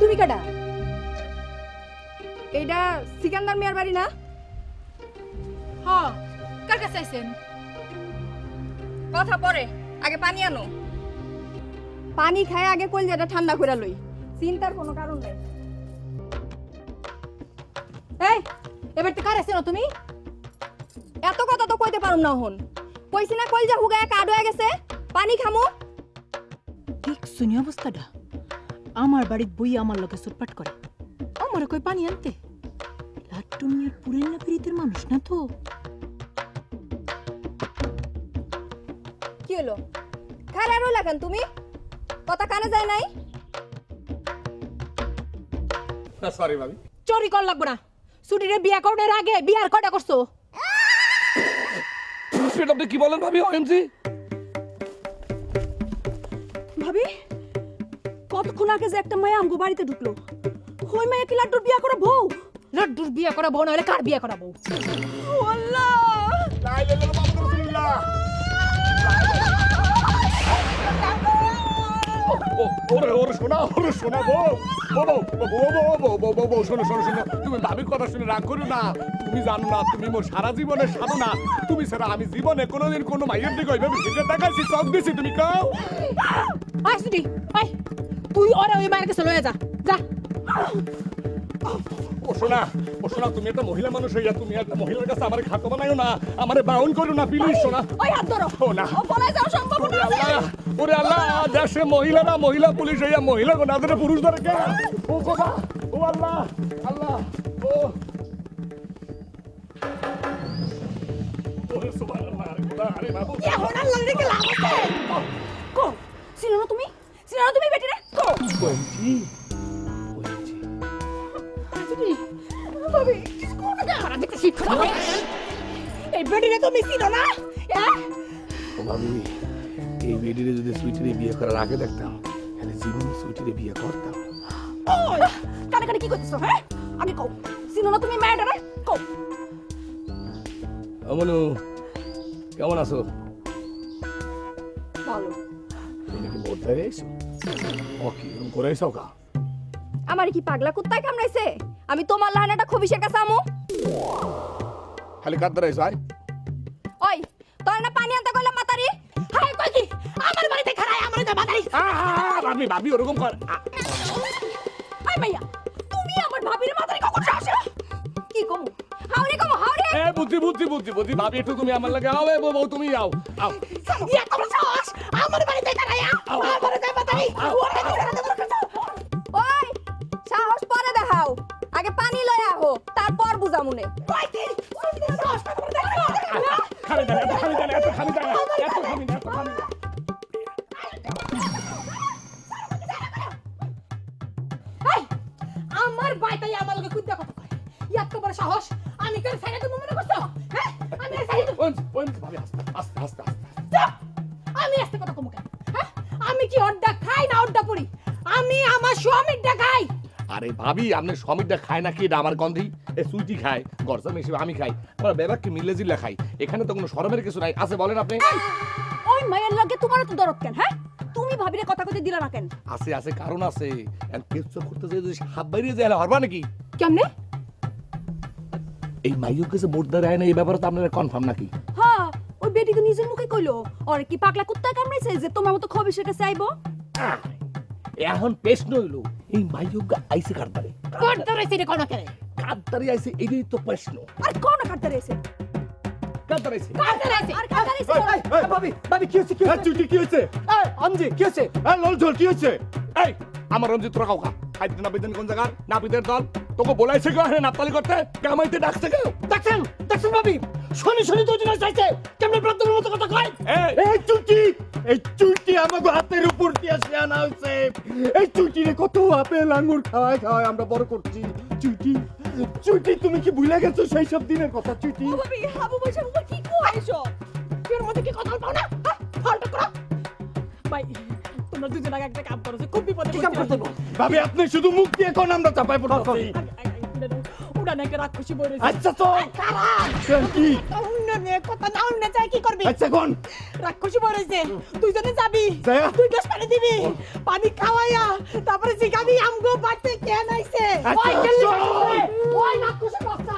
তুমি কাটা এইটা সিকান্দার মিয়ার বাড়ি না? হ কার কাছে আইছেন? কথা পরে আগে পানি আনো। পানি খায় আগে কলজাটা ঠান্ডা করে লই। চিন্তার কোনো কারণ নাই। এই এবার তো কার আইছেন তুমি? এত কথা তো কইতে পারুম না হন। কইছি না কলজা হুগায় কাড হয়ে গেছে পানি খামু। ঠিক শুনি অবস্থাটা। আমার বাড়ির বই আমার লোকে সুটপাট করে। আমার কই পানি আনতে। লাট্টু মিয়ার পুরেন না পিরিতের মানুষ না তো। কি হলো? খারাপ কেন তুমি? কথা কানে যায় নাই? না সরি ভাবি। চুরি কর লাগবো না। ছুটিরে বিয়া করার আগে বিয়ার কটা করছ? সেটা আপনি কি বলেন ভাবি ওএমজি কতক্ষণ আগে যে একটা মায়া আমগো বাড়িতে ঢুকলো ওই মায়া কি লাড্ডুর বিয়া করে বউ লাড্ডুর বিয়া করা বউ নাহলে কার বিয়া করা বউ আল্লাহ ওরে ওরে শোনা ওরে শোনা বউ বউ বউ বউ বউ বউ বউ বউ বউ শোনো শোনো শোনো তুমি ভাবির কথা শুনে রাগ করো না তুমি জানো না তুমি মোর সারা জীবনের সাধনা তুমি ছাড়া আমি জীবনে কোনোদিন কোনো মাইয়ের দিকে ওইভাবে চোখ দিছি তুমি কাও আয় ছুটি আয় তুই ওরে ওই মায়ের কাছে লয়ে যা যা। ও শোনা ও শোনা তুমি একটা মহিলা মানুষ হইয়া তুমি একটা মহিলার কাছে আমার খাটো বানাইও না আমারে বাউন করো না প্লিজ শোনা। ওই হাত ধরো। ও না। ও পলায় ওরে আছে। আল্লাহ ওরে আল্লাহ দেশে মহিলারা মহিলা পুলিশ হইয়া মহিলা গোনাদের পুরুষ ধরে কে? ও বাবা ও আল্লাহ আল্লাহ ও। ওরে সুবহানাল্লাহ আরে বাবু। লাভ আছে? কো না তুমি? না বলছি। ছুটি ভাবি কোনটা দে সারা দেখতে শিখ এই বেডিরে তুমি চিনো না হ্যাঁ ভাবি এই বেডিরে যদি সুইটিরে বিয়ে করার আগে দেখতাম তাহলে জীবনে সুইটিরে বিয়ে করতাম। কানে কানে কি করতেছো হ্যাঁ? আগে কও চিনো না তুমি মায়াটা রে কও। অমনু কেমন আছো? ভালো। তুমি কি এরকম কা আমার কি পাগলা কুত্তায় কামড়াইছে? আমি তোমার লাহানাটা কাছে আমু খালি আয়। ওই তোর না পানি আনতে কইলাম মাতারি? হাই কই কি? আমার বাড়িতে খারাই আমার তো মাতারি ভাবি ভাবি ওরকম কর। আই মাইয়া তুমি আমার ভাবির মাতারি কখন আসে কি কমু? হাওরে কমু হাওরে! এ বুদ্ধি বুদ্ধি বুদ্ধি বুদ্ধি ভাবি একটু তুমি আমার লাগে আও এ বউ তুমি আও আও। ইয়া সাহস! আমার বাড়িতে খারাই আমার বাড়িতে বাতাই ওই সাহস পরে দেখাও। আগে পানি লয়ে আহো তারপর বুঝামুনে। কই ভাবি আপনি সমিতটা খায় না কি এটা আমার গন্ধি এ সুইটি খায়। গরসা হিসেবে আমি খাই। আমার বেবাককে মিলে জিল্লা খাই। এখানে তো কোনো সরমের কিছু নাই। আছে বলেন আপনি। ওই মায়ের লগে তোমার তো দরদ কেন হ্যাঁ? তুমি ভাবিরে কথা কইতে দিলা না কেন? আছে আছে কারণ আছে। কেচ্ছ করতে যে যদি হাত বাইরে যায় হরবা নাকি? কেমনে? এই মাইও কাছে মোর্দা রায় না এই ব্যাপারে তো আপনারা কনফার্ম নাকি? হ্যাঁ ওই বেটি তো নিজের মুখে কইলো। ওর কি পাগলা কুত্তা কামড়াইছে যে তোমার মতো খবিসের কাছে আইবো? এখন প্রশ্ন হইল এই মাইও আইসে কারদারে কোন তোরে সিরে কোন করে কারদারে আইসে এইটাই তো প্রশ্ন। আর কোন কাটতে রয়েছে কারদারে আইসে কার আছে আর কাটতে রয়েছে ভাবি ভাবি কি হচ্ছে কি হচ্ছে চুটি কি হয়েছে? আমজি কি হচ্ছে লল ঝোল কি হচ্ছে এই আমার রঞ্জিত তোরা কাউকা? খাইতে না বিদেন কোন জায়গার? না বিদের দল? তোকে বলাইছে কেউ? হ্যাঁ নাপতালি করতে? কামাইতে ডাকছে কেউ? দেখছেন দেখছেন ভাবি? শনি শনি তো জিনিস চাইছে। কেমনে ব্রাহ্মণের মতো কথা কয়? এই এই চুটি এই চুটি আমাকে হাতের উপর দিয়ে আসে আনা হয়েছে এই চুটি রে কত আপেল আঙ্গুর খাওয়ায় খাওয়ায় আমরা বড় করছি। চুটি চুটি তুমি কি ভুলে গেছো সেই সব দিনের কথা চুটি ভাবি হাবু বসে মুখে কি কইছো এর মধ্যে কি কথা পাও না? হ্যাঁ? ফালতু করো। ভাই তোমরা দুজন আগে একটা কাম করো যে খুব বিপদে কি কাম করতে ভাবি আপনি শুধু মুখ দিয়ে কোন আমরা চাপাই পড়তেছি? নাকি রাক্ষসী রয়েছে আচ্ছা তো কি? উন্নয়নে কথা না উন্নয়নে চাই কি করবি? আচ্ছা কোন? রাক্ষসী বই দুইজনে যাবি। যায়া? গ্লাস পানি দিবি। পানি খাওয়াইয়া তারপরে শিখাবি আমগো বাড়তে ওই কেল্লি ওই নাকুশের বাচ্চা।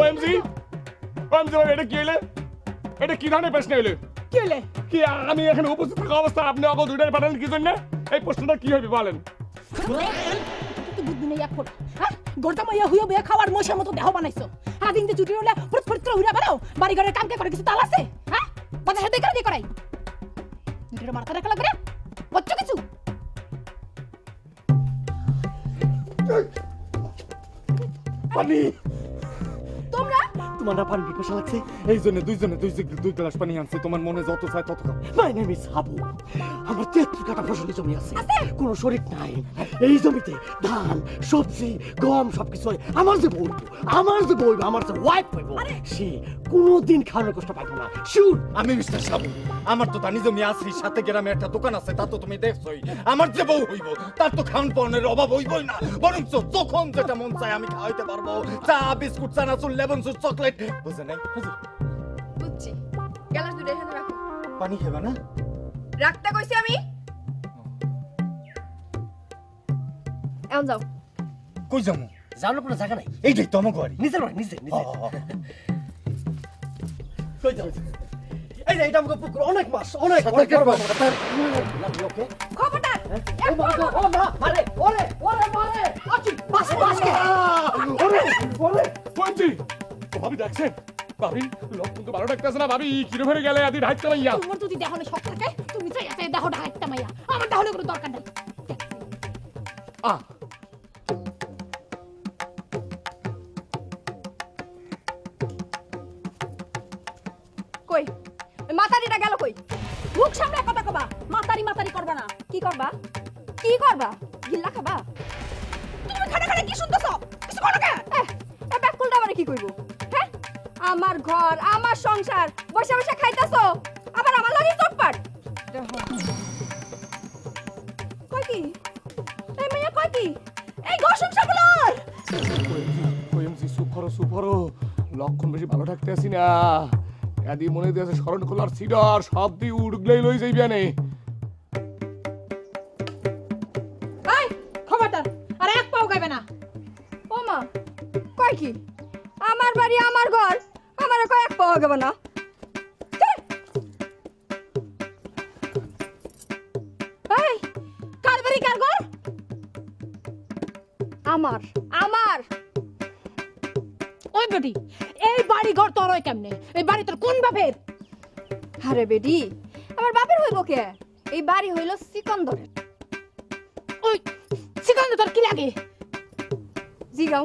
ওএমজি ওএমজি এটা কি হইলে? এটা কি ধরনের প্রশ্ন হইলে? কি হইলে? কি আমি এখানে উপস্থিত থাকা অবস্থা আপনি অগো দুইটার পাঠালেন কি জন্য? এই প্রশ্নটা কি হবে বলেন? বুদ্ধি নেই এক হ্যাঁ? গোটা মাইয়া হুইয়া বইয়া খাওয়ার মশার মতো দেহ বানাইছো। হ্যাঁ দিন ছুটি হলে ফুট উড়া বেড়াও বাড়ি ঘরের কাম কে করে, কিছু তাল আছে? হ্যাঁ? কথা সাথে করে দিয়ে করাই। দুটোর মাথা রাখা লাগবে না পানি পিপাসা লাগছে। এই জন্য দুইজনে দুই দুই গ্লাস পানি আনছে তোমার মনে যত চায় তত খাও। মাই নেম ইজ হাবু আমার তেত্রিশ কাটা ফসলি জমি আছে। কোনো শরীর নাই। এই জমিতে ধান সবজি গম সবকিছু হয় আমার যে বই আমার যে বই আমার যে ওয়াইফ হইব সে কোনোদিন খাওয়ানোর কষ্ট পাইব না। শিউর আমি মিস্টার সাবু আমার তো তানি জমি আছে সাথে গ্রামে একটা দোকান আছে তা তো তুমি দেখছোই। আমার যে বউ হইব তার তো খাওয়ান পড়নের অভাব হইবই না। বরং যখন যেটা মন চায় আমি খাওয়াইতে পারব। চা বিস্কুট চানাচুর লেবন সুট চকলেট। বুঝে নাই? হুজুর, বুঝছি। গ্লাস দুটো এখানে রাখো। পানি খাবে না? রাখতে কইছি আমি? এখন যাও। কই যাওয়ার কোনো জায়গা নাই। এইটাই তো বাড়ি নিজে নিজে। কই যাব এই এটা আমাকে পুকুর অনেক মাছ অনেক অনেক মাছ। ওকে? খবরদার। ও মা মারে ওরে ওরে মারে আছি মাছ মাছ ওরে ওরে। ওএমজি ও ভাবি দেখছেন? ভাবি লক্ষণ তো ভালো ডাকতেছে না ভাবি কিরে ভরে গেলে আদি ঢাইতে মাইয়া তোমার যদি দেহনে শখ থাকে তুমি চাই আছে দেহ ঢাকাইতে মাইয়া আমার দেহনে কোনো দরকার নাই। আ মাতারি করবা না। কি করবা? কি করবা? গিল্লা খাবা? তুমি খানে খানে কি শুনতেছো? কিছু করো কে এ ব্যাকুলটা আবার কি কইব? হ্যাঁ? আমার ঘর, আমার সংসার, বসে বসে খাইতাছো। আবার আমার লাগে চটপাট। কই কি? এই মাইয়া কই কি? এই ঘর সংসারগুলোর ওএমজি সুপারো সুপারো লক্ষণ বেশি ভালো থাকতে আসি না এদি মনে দিয়েছে স্মরণ খোলার সিডর, সব দি উড়গলেই লই যাইবি আনে। বাড়ি আমার ঘর। আমার কয়েক পাওয়া গেল না। কার বাড়ি কার ঘর? আমার আমার। ওই বেটি এই বাড়ি ঘর তোর ওই কেমনে? এই বাড়ি তোর কোন বাপের? আরে বেডি আমার বাপের হইব কে? এই বাড়ি হইল সিকন্দরের। ওই সিকান্দ তোর কি লাগে? জিগাও।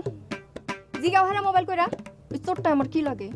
জিগাও হারা মোবাইল কইরা। ওই চোরটা আমার কি লাগে